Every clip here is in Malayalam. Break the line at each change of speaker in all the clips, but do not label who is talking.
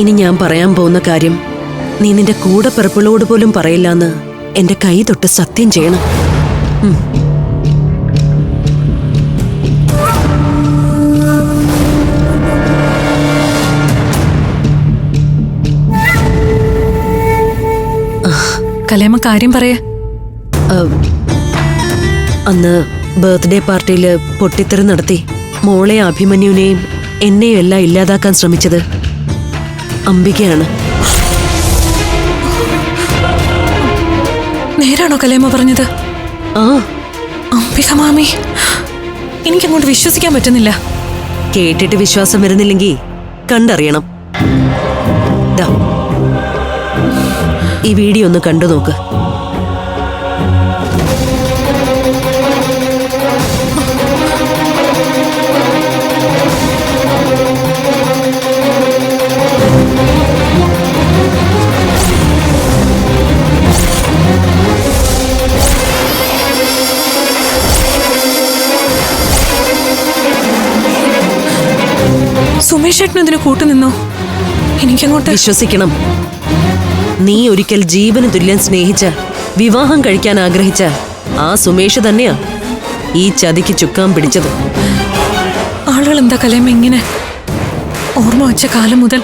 ഇനി ഞാൻ പറയാൻ പോകുന്ന കാര്യം നീ നിന്റെ കൂടെ പിറപ്പിളോട് പോലും പറയില്ലാന്ന് എന്റെ കൈ തൊട്ട് സത്യം ചെയ്യണം.
കലേമ കാര്യം പറയാ
അന്ന് ബർത്ത്ഡേ പാർട്ടിയിൽ പൊട്ടിത്തെറി നടത്തി മോളെ അഭിമന്യുവിനെയും എന്നെയും എല്ലാം ഇല്ലാതാക്കാൻ ശ്രമിച്ചത് അംബികയാണ്.
നേരാണോ കലേമ പറഞ്ഞത്?
ആ.
അംബിക മാമി എനിക്കങ്ങോട്ട് വിശ്വസിക്കാൻ പറ്റുന്നില്ല.
കേട്ടിട്ട് വിശ്വാസം വരുന്നില്ലെങ്കിൽ കണ്ടറിയണം. ഈ വീഡിയോ ഒന്ന് കണ്ടു നോക്ക്.
സുമേഷ് ഏട്ടൻ ഇതിന് കൂട്ടുനിന്നോ? എനിക്കങ്ങോട്ട്
വിശ്വസിക്കണം. നീ ഒരിക്കൽ ജീവന് തുല്യം സ്നേഹിച്ച വിവാഹം കഴിക്കാൻ ആഗ്രഹിച്ച ആ സുമേഷ് തന്നെയാ ഈ ചതിക്ക് ചുക്കാൻ പിടിച്ചത്.
ആളുകൾ എന്താ കലയം ഇങ്ങനെ? ഓർമ്മ വെച്ച കാലം മുതൽ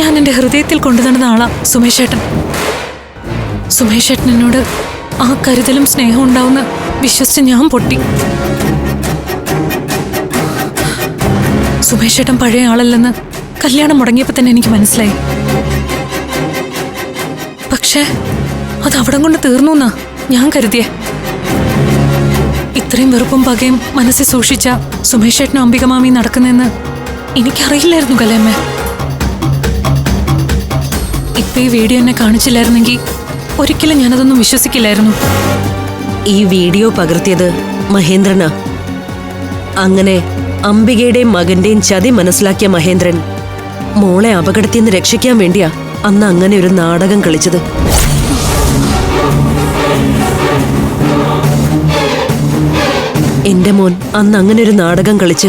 ഞാൻ എന്റെ ഹൃദയത്തിൽ കൊണ്ടു നടന്ന ആളാ സുമേഷ് ഏട്ടൻ. സുമേഷ് ഏട്ടൻ എന്നോട് ആ കരുതലും സ്നേഹവും ഉണ്ടാവുന്ന വിശ്വസിച്ച് ഞാൻ പൊട്ടി. സുമേഷ് ഏട്ടൻ പഴയ ആളല്ലെന്ന് കല്യാണം മുടങ്ങിയപ്പോൾ തന്നെ എനിക്ക് മനസ്സിലായി. പക്ഷേ അത് അവിടം കൊണ്ട് തീർന്നു എന്നാ ഞാൻ കരുതിയേ. ഇത്രയും വെറുപ്പും പകയും മനസ്സിൽ സൂക്ഷിച്ച സുമേഷ് അംബികമാമി അംബിക മാമി നടക്കുന്നെന്ന് എനിക്കറിയില്ലായിരുന്നു കലേമ്മ ഇപ്പൊ ഈ വീഡിയോ എന്നെ കാണിച്ചില്ലായിരുന്നെങ്കിൽ ഒരിക്കലും ഞാനതൊന്നും വിശ്വസിക്കില്ലായിരുന്നു.
ഈ വീഡിയോ പകർത്തിയത് മഹേന്ദ്രനാ. അങ്ങനെ അംബികയുടെയും മകന്റെയും ചതി മനസ്സിലാക്കിയ മഹേന്ദ്രൻ മോളെ അപകടത്തിൽ നിന്ന് രക്ഷിക്കാൻ വേണ്ടിയാ അന്ന് അങ്ങനെ ഒരു നാടകം കളിച്ചത്. എന്റെ മോൻ അന്ന് അങ്ങനെ ഒരു നാടകം കളിച്ച്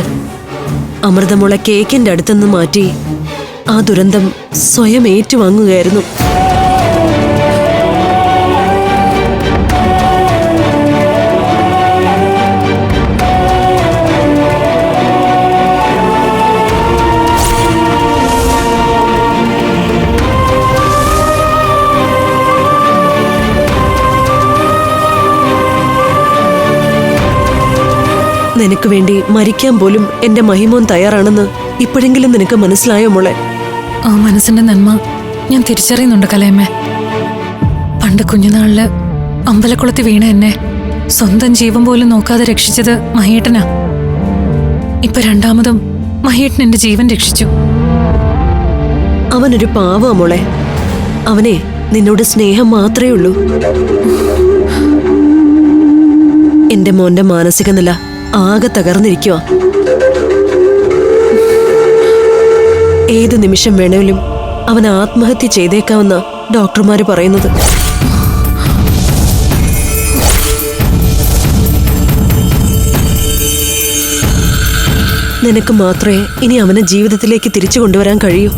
അമൃതമുള കേക്കിന്റെ അടുത്തുനിന്ന് മാറ്റി ആ ദുരന്തം സ്വയം ഏറ്റുവാങ്ങുകയായിരുന്നു. നിനക്ക് വേണ്ടി മരിക്കാൻ പോലും എന്റെ മഹിമോൻ തയ്യാറാണെന്ന് ഇപ്പോഴെങ്കിലും നിനക്ക് മനസ്സിലായോ മോളെ?
ആ മനസ്സിന്റെ നന്മ ഞാൻ തിരിച്ചറിയുന്നുണ്ട് കലയമ്മ പണ്ട് കുഞ്ഞുനാളിൽ അമ്പലക്കുളത്ത് വീണ എന്നെ സ്വന്തം ജീവൻ പോലും നോക്കാതെ രക്ഷിച്ചത് മഹേട്ടനാ. ഇപ്പൊ രണ്ടാമതും മഹേട്ടൻ എന്റെ ജീവൻ രക്ഷിച്ചു.
അവനൊരു പാവാ മോളെ. അവനെ നിന്നോട് സ്നേഹം മാത്രമേ ഉള്ളൂ. എന്റെ മോന്റെ മാനസിക നില ആകെ തകർന്നിരിക്കുക ഏത് നിമിഷം വേണമെങ്കിലും അവൻ ആത്മഹത്യ ചെയ്തേക്കാമെന്ന ഡോക്ടർമാര് പറയുന്നത്. നിനക്ക് മാത്രമേ ഇനി അവനെ ജീവിതത്തിലേക്ക് തിരിച്ചു കൊണ്ടുവരാൻ കഴിയൂ.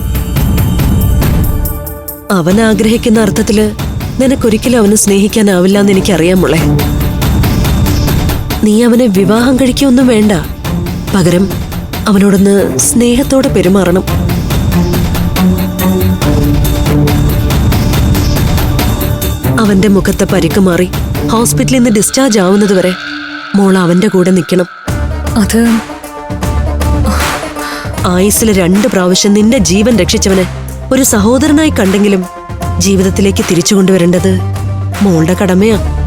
അവൻ ആഗ്രഹിക്കുന്ന അർത്ഥത്തിൽ നിനക്കൊരിക്കലും അവനെ സ്നേഹിക്കാനാവില്ല എന്ന് എനിക്കറിയാമുള്ളേ മോളെ. നീ അവനെ വിവാഹം കഴിക്കൊന്നും വേണ്ട. പകരം അവനോടൊന്ന് സ്നേഹത്തോടെ പെരുമാറണം. അവന്റെ മുഖത്തെ പരിക്ക് മാറി ഹോസ്പിറ്റലിൽ നിന്ന് ഡിസ്ചാർജ് ആവുന്നതുവരെ മോൾ അവന്റെ കൂടെ നിൽക്കണം.
അത്
ആയുസിലെ രണ്ട് പ്രാവശ്യം നിന്റെ ജീവൻ രക്ഷിച്ചവനെ ഒരു സഹോദരനായി കണ്ടെങ്കിലും ജീവിതത്തിലേക്ക് തിരിച്ചു കൊണ്ടുവരേണ്ടത് മോളുടെ കടമയാ.